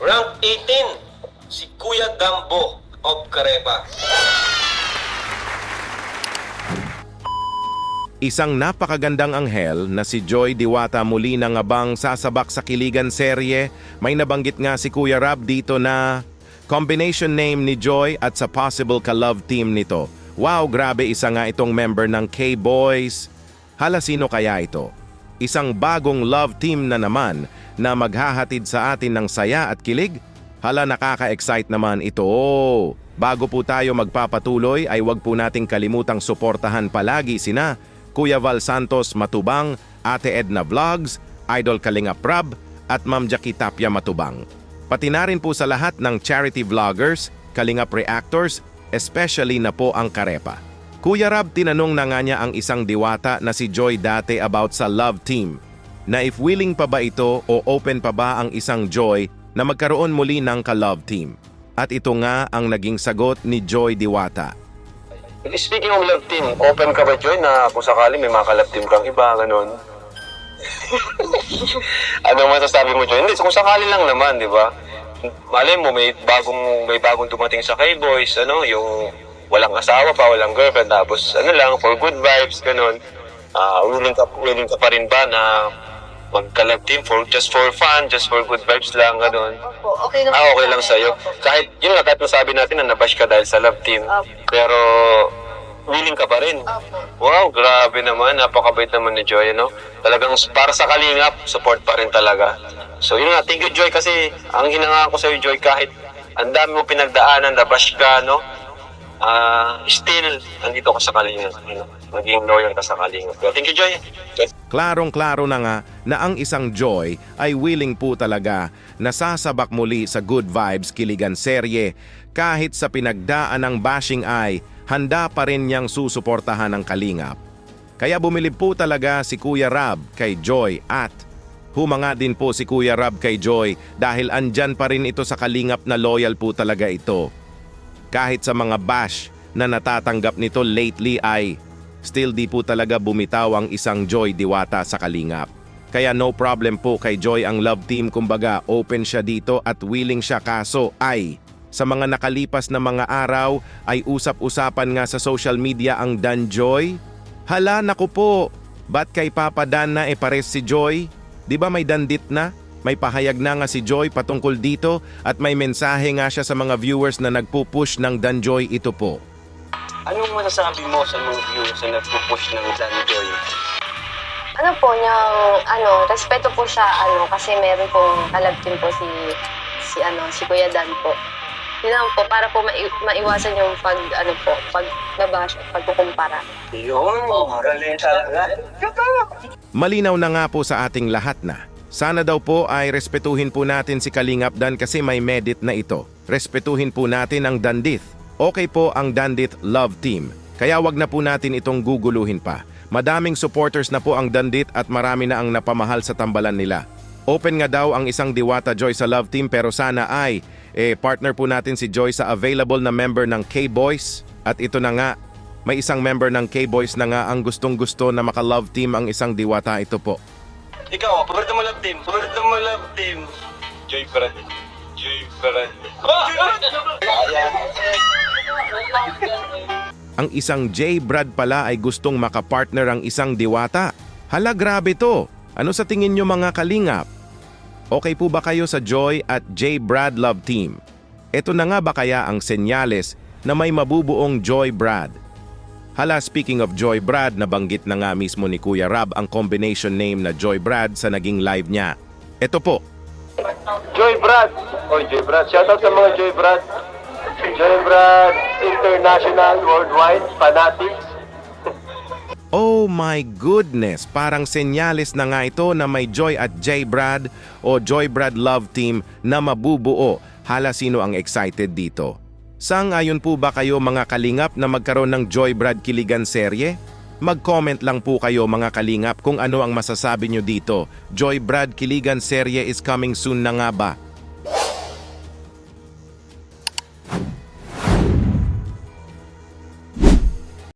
Rank 18, si Kuya Dambo of Carepa. Isang napakagandang anghel na si Joy Diwata muli na nga bang sasabak sa Kiligan serye. May nabanggit nga si Kuya Rab dito na combination name ni Joy at sa possible ka-love team nito. Wow, grabe isa nga itong member ng K-Boys. Hala sino kaya ito? Isang bagong love team na naman na maghahatid sa atin ng saya at kilig? Hala nakaka-excite naman ito. Bago po tayo magpapatuloy ay wag po nating kalimutang suportahan palagi sina Kuya Val Santos Matubang, Ate Edna Vlogs, Idol Kalinga Prab at Ma'am Jackie Tapia Matubang. Pati na rin po sa lahat ng charity vloggers, Kalingap Reactors, especially na po ang Karepa. Kuya Rab tinanong na nga niya ang isang diwata na si Joy dati about sa love team na if willing pa ba ito o open pa ba ang isang Joy na magkaroon muli ng ka-love team. At ito nga ang naging sagot ni Joy Diwata. Speaking of love team, open ka ba, Joy, na kung sakali may mga ka-love team kang iba, ganun? ano masasabi mo, Joy? Hindi, kung sakali lang naman, di ba? Malay mo, may bagong, may bagong dumating sa K-Boys, ano, yung walang asawa pa, walang girlfriend, tapos ano lang, for good vibes, ganun. Ah, willing ka, willing ka pa rin ba na magka-love team for just for fun, just for good vibes lang, ganun. Opo, okay lang. Ah, okay lang sa'yo. Kahit, yun nga, kahit nasabi natin na nabash ka dahil sa love team. Opo. Pero, willing ka pa rin. Opo. Wow, grabe naman. Napakabait naman ni Joy, no? Talagang para sa kalingap, support pa rin talaga. So, yun nga, thank you, Joy, kasi ang hinangaan ko sa'yo, Joy, kahit ang dami mo pinagdaanan, nabash ka, no? Still, andito ka sa kalingap. Know? Maging loyal ka sa kalingap. Pero thank you, Joy. Klarong-klaro na nga na ang isang Joy ay willing po talaga na sasabak muli sa Good Vibes Kiligan serye kahit sa pinagdaan ng bashing ay handa pa rin niyang susuportahan ng kalingap. Kaya bumilib po talaga si Kuya Rab kay Joy at humanga din po si Kuya Rab kay Joy dahil andyan pa rin ito sa kalingap na loyal po talaga ito. Kahit sa mga bash na natatanggap nito lately ay still di po talaga bumitaw ang isang Joy Diwata sa kalingap. Kaya no problem po kay Joy ang love team kumbaga open siya dito at willing siya kaso ay sa mga nakalipas na mga araw ay usap-usapan nga sa social media ang Dan Joy. Hala naku po, ba't kay Papa Dan na e pares si Joy? Di ba may dandit na? May pahayag na nga si Joy patungkol dito at may mensahe nga siya sa mga viewers na nagpupush ng Dan Joy ito po. Anong masasabi mo sa mga viewers na nagpupush ng Dan Joy? Ano po, niyang, ano, respeto po siya, ano, kasi meron pong kalab din po si, si, ano, si Kuya Dan po. Yun lang po, para po mai- maiwasan yung pag, ano po, pag babash at pagkukumpara. Yun, magaling talaga. Malinaw na nga po sa ating lahat na. Sana daw po ay respetuhin po natin si Kalingap Dan kasi may medit na ito. Respetuhin po natin ang Dandith. Okay po ang Dandith Love Team. Kaya wag na po natin itong guguluhin pa. Madaming supporters na po ang Dandith at marami na ang napamahal sa tambalan nila. Open nga daw ang isang Diwata Joy sa Love Team pero sana ay eh, partner po natin si Joy sa available na member ng K-Boys. At ito na nga, may isang member ng K-Boys na nga ang gustong-gusto na maka-love team ang isang Diwata ito po. Ikaw, paborito mo love team. Paborito mo love team. Joy Brad. Joy Brad. Ang isang J. Brad pala ay gustong makapartner ang isang diwata. Hala grabe to! Ano sa tingin nyo mga kalingap? Okay po ba kayo sa Joy at J. Brad Love Team? Ito na nga ba kaya ang senyales na may mabubuong Joy Brad? Hala speaking of Joy Brad, nabanggit na nga mismo ni Kuya Rab ang combination name na Joy Brad sa naging live niya. Ito po, Joy Brad. Oy, Joy Brad. Shoutout sa mga Joy Brad. Joy Brad International Worldwide Fanatics. Oh my goodness! Parang senyales na nga ito na may Joy at J Brad o Joy Brad Love Team na mabubuo. Hala sino ang excited dito? Sang ayon po ba kayo mga kalingap na magkaroon ng Joy Brad Kiligan serye? Mag-comment lang po kayo mga kalingap kung ano ang masasabi nyo dito. Joy Brad Kiligan serye is coming soon na nga ba?